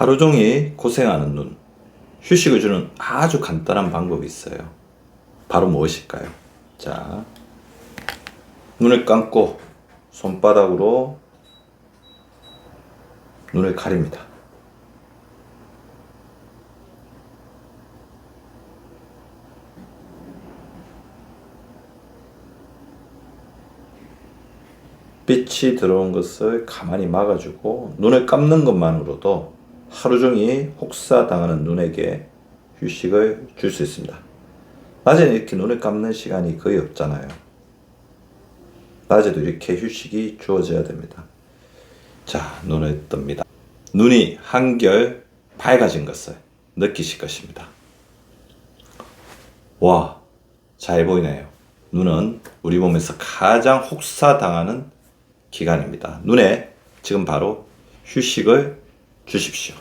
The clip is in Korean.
하루 종일 고생하는 눈. 휴식을 주는 아주 간단한 방법이 있어요. 바로 무엇일까요? 자, 눈을 감고 손바닥으로 눈을 가립니다. 빛이 들어온 것을 가만히 막아주고 눈을 감는 것만으로도 하루 종일 혹사당하는 눈에게 휴식을 줄 수 있습니다. 낮에는 이렇게 눈을 감는 시간이 거의 없잖아요. 낮에도 이렇게 휴식이 주어져야 됩니다. 자, 눈을 뜹니다. 눈이 한결 밝아진 것을 느끼실 것입니다. 와, 잘 보이네요. 눈은 우리 몸에서 가장 혹사당하는 기관입니다. 눈에 지금 바로 휴식을 주십시오.